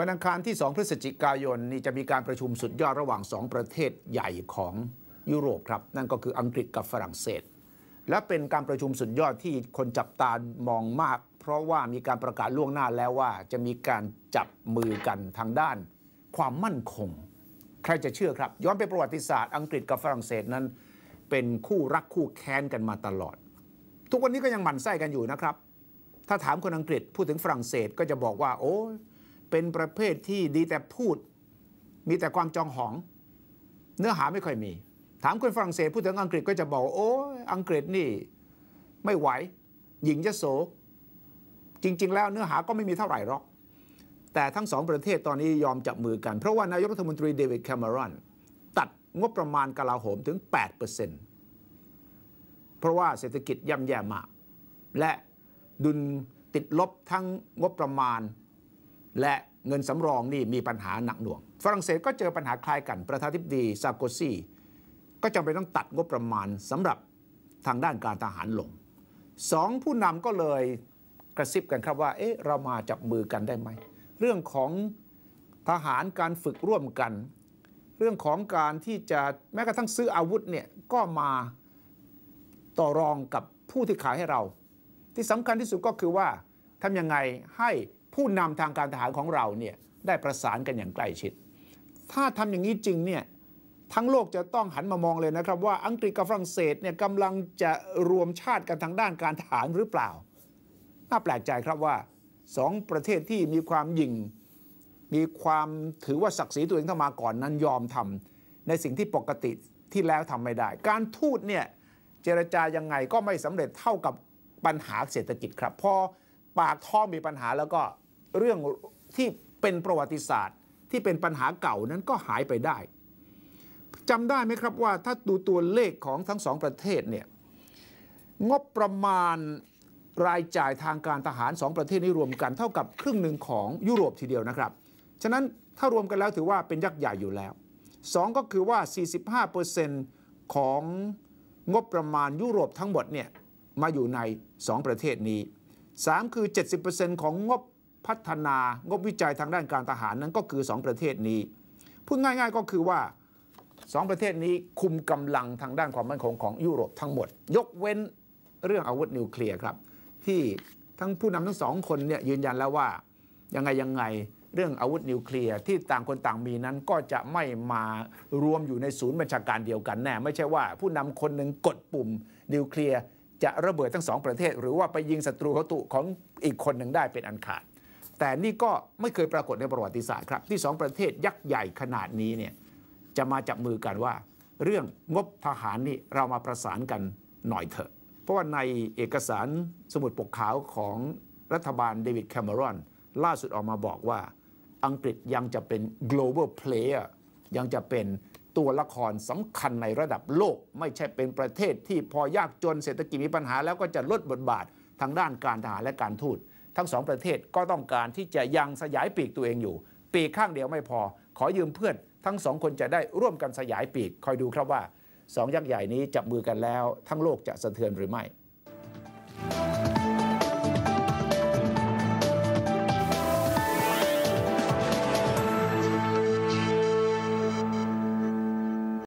วันอังคารที่ 2 พฤศจิกายนนี่จะมีการประชุมสุดยอดระหว่าง 2 ประเทศใหญ่ของยุโรปครับ นั่นก็คืออังกฤษกับฝรั่งเศส และเป็นการประชุมสุดยอดที่คนจับตามองมาก เพราะว่ามีการประกาศล่วงหน้าแล้วว่า จะมีการจับมือกันทางด้าน ความมั่นคง ใครจะเชื่อครับ ย้อนไปประวัติศาสตร์อังกฤษกับฝรั่งเศสนั้น เป็นคู่รักคู่แค้นกันมาตลอด ทุกวันนี้ก็ยังหมั่นไส้กันอยู่นะครับ ถ้าถามคนอังกฤษพูดถึงฝรั่งเศสก็จะบอกว่า โอ้ เป็นประเภทที่ดีแต่พูด มีแต่ความจองหอง เนื้อหาไม่ค่อยมี ถามคนฝรั่งเศสพูดถึงอังกฤษก็จะบอกโอ้อังกฤษนี่ไม่ไหว หญิงยโส จริง ๆ แล้วเนื้อหาก็ไม่มีเท่าไหร่หรอก แต่ทั้งสองประเทศตอนนี้ยอมจับมือกัน เพราะว่านายกรัฐมนตรีเดวิดแคมเมรอนตัดงบประมาณกลาโหมถึง 8%เพราะว่าเศรษฐกิจย่ำแย่มาก และดุลติดลบทั้งงบประมาณ และเงินสำรองนี่มีปัญหาหนักหน่วง ฝรั่งเศสก็เจอปัญหาคล้ายกัน ประธานาธิบดีซาโกซีก็จำเป็นต้องตัดงบประมาณสำหรับทางด้านการทหารลงสองผู้นำก็เลยกระซิบกันครับว่า เอ๊ะ เรามาจับมือกันได้ไหม เรื่องของทหารการฝึกร่วมกัน เรื่องของการที่จะแม้กระทั่งซื้ออาวุธเนี่ยก็มาต่อรองกับผู้ที่ขายให้เรา ที่สำคัญที่สุดก็คือว่าทำยังไงให้ ผู้นำทางการทหารของเราเนี่ยได้ประสานกันอย่างใกล้ชิด ถ้าทำอย่างนี้จริงเนี่ยทั้งโลกจะต้องหันมามองเลยนะครับว่าอังกฤษกับฝรั่งเศสเนี่ยกำลังจะรวมชาติกันทางด้านการทหารหรือเปล่า น่าแปลกใจครับว่าสองประเทศที่มีความยิ่ง มีความถือว่าศักดิ์ศรีตัวเองเข้ามาก่อนนั้นยอมทำในสิ่งที่ปกติที่แล้วทำไม่ได้ การทูตเนี่ยเจรจายังไงก็ไม่สำเร็จเท่ากับปัญหาเศรษฐกิจครับ พอปากท้องมีปัญหาแล้วก็ เรื่องที่เป็นประวัติศาสตร์ ที่เป็นปัญหาเก่านั้นก็หายไปได้จำได้ไหมครับว่าถ้าดูตัวเลขของทั้งสองประเทศเนี่ยงบประมาณรายจ่ายทางการทหารสองประเทศนี้รวมกันเท่ากับครึ่งหนึ่งของยุโรปทีเดียวนะครับ ฉะนั้นถ้ารวมกันแล้วถือว่าเป็นยักษ์ใหญ่อยู่แล้วสองก็คือว่า 45%ของงบประมาณยุโรปทั้งหมดเนี่ยมาอยู่ใน 2 ประเทศนี้ 3 คือ 70%ของงบ พัฒนางบวิจัยทางด้านการทหารนั้นก็คือ 2 ประเทศนี้ พูดง่ายๆก็คือว่า 2 ประเทศนี้คุมกำลังทางด้านความมั่นคงของยุโรปทั้งหมด ยกเว้นเรื่องอาวุธนิวเคลียร์ครับ ที่ทั้งผู้นำทั้งสองคนเนี่ยยืนยันแล้วว่ายังไงยังไงเรื่องอาวุธนิวเคลียร์ที่ต่างคนต่างมีนั้นก็จะไม่มารวมอยู่ในศูนย์บัญชาการเดียวกันแน่ ไม่ใช่ว่าผู้นำคนหนึ่งกดปุ่มนิวเคลียร์จะระเบิดทั้งสองประเทศ หรือว่าไปยิงศัตรูเขาตุของอีกคนหนึ่งได้เป็นอันขาด แต่นี่ก็ไม่เคยปรากฏในประวัติศาสตร์ครับ ที่สองประเทศยักษ์ใหญ่ขนาดนี้เนี่ยจะมาจับมือกันว่า เรื่องงบทหารนี่เรามาประสานกันหน่อยเถอะ เพราะว่าในเอกสารสมุดปกขาวของรัฐบาลเดวิดแคมเมรอนล่าสุดออกมาบอกว่า อังกฤษยังจะเป็น global player ยังจะเป็นตัวละครสำคัญในระดับโลก ไม่ใช่เป็นประเทศที่พอยากจนเศรษฐกิจมีปัญหาแล้วก็จะลดบทบาททางด้านการทหารและการทูต ทั้งสองประเทศก็ต้องการที่จะยังสยายปีกตัวเองอยู่ ปีกข้างเดียวไม่พอ ขอยืมเพื่อน ทั้งสองคนจะได้ร่วมกันสยายปีก คอยดูครับว่าสองยักษ์ใหญ่นี้จับมือกันแล้ว ทั้งโลกจะสะเทือนหรือไม่